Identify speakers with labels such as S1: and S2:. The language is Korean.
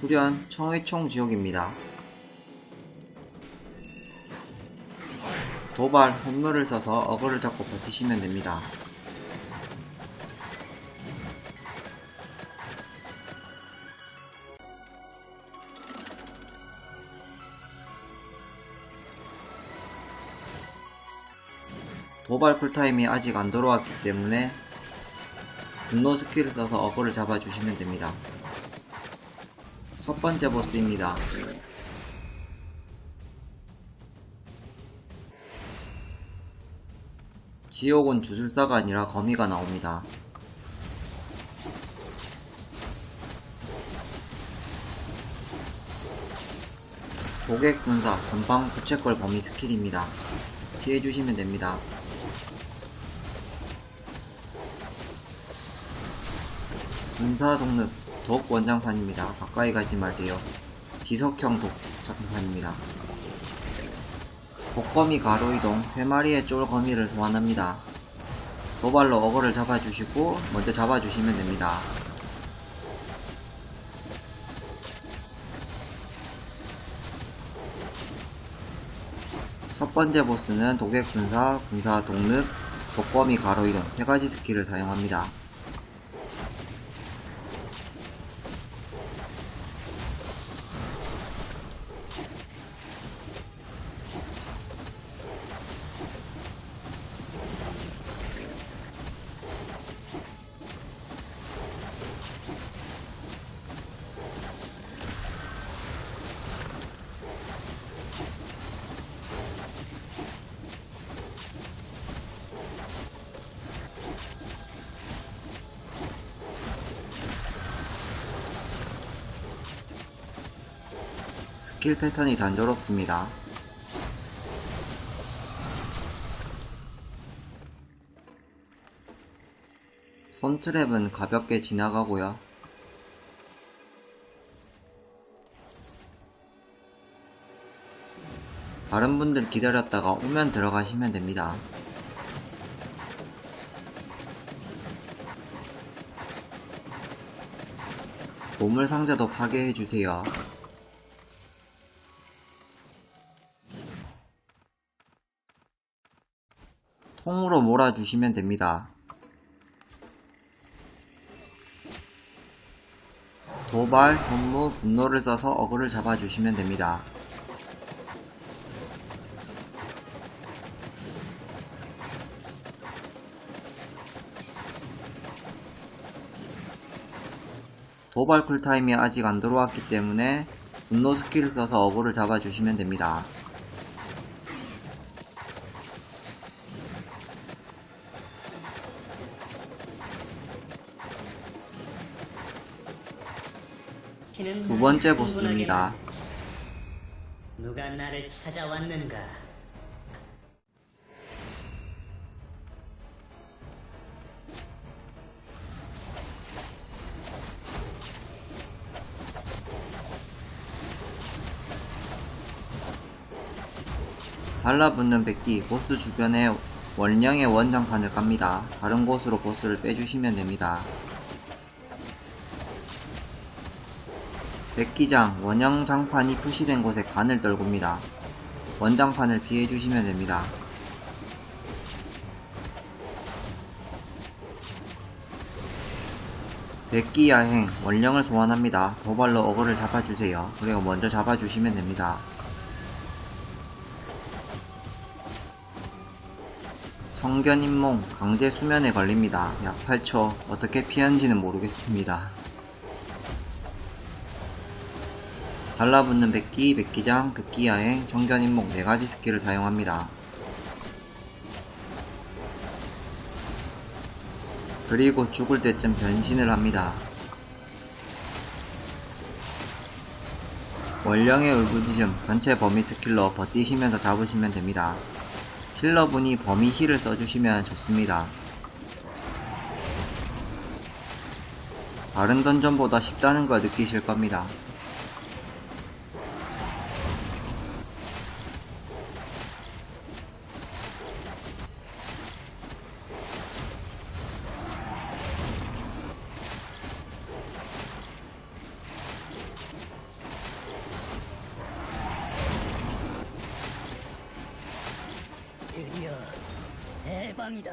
S1: 후련 청의총 지옥입니다. 도발, 홈물을 써서 어그를 잡고 버티시면 됩니다. 도발 쿨타임이 아직 안 들어왔기 때문에 분노 스킬을 써서 어그를 잡아주시면 됩니다. 첫 번째 보스입니다. 지옥은 주술사가 아니라 거미가 나옵니다. 고객 분사 전방 부채꼴 범위 스킬입니다. 피해주시면 됩니다. 분사 동력 독 원장판입니다. 가까이 가지 마세요. 지석형 독 장판입니다. 독거미 가로 이동 3마리의 쫄거미를 소환합니다. 도발로 어거를 잡아주시고 먼저 잡아주시면 됩니다. 첫 번째 보스는 독액 분사, 분사 독립, 독거미 가로 이동 세 가지 스킬을 사용합니다. 스킬 패턴이 단조롭습니다. 손트랩은 가볍게 지나가고요. 다른 분들 기다렸다가 오면 들어가시면 됩니다. 보물 상자도 파괴해주세요. 통으로 몰아주시면 됩니다. 도발, 현무, 분노를 써서 어그를 잡아주시면 됩니다. 도발 쿨타임이 아직 안 들어왔기 때문에 분노 스킬을 써서 어그를 잡아주시면 됩니다. 두 번째 보스입니다.
S2: 누가 나를 찾아왔는가?
S1: 달라붙는 백기 보스 주변에 원령의 원장판을 깝니다. 다른 곳으로 보스를 빼주시면 됩니다. 백기장 원형 장판이 표시된 곳에 간을 떨굽니다. 원장판을 피해주시면 됩니다. 백기 야행 원령을 소환합니다. 도발로 어그를 잡아주세요. 그리고 먼저 잡아주시면 됩니다. 성견인몽 강제 수면에 걸립니다. 약 8초 어떻게 피한지는 모르겠습니다. 달라붙는 백기, 백기장, 백기야행, 정견인목 4가지 스킬을 사용합니다. 그리고 죽을 때쯤 변신을 합니다. 원령의 울부짖음 전체 범위 스킬로 버티시면서 잡으시면 됩니다. 힐러분이 범위 힐을 써주시면 좋습니다. 다른 던전보다 쉽다는 걸 느끼실 겁니다.
S2: 해방이다.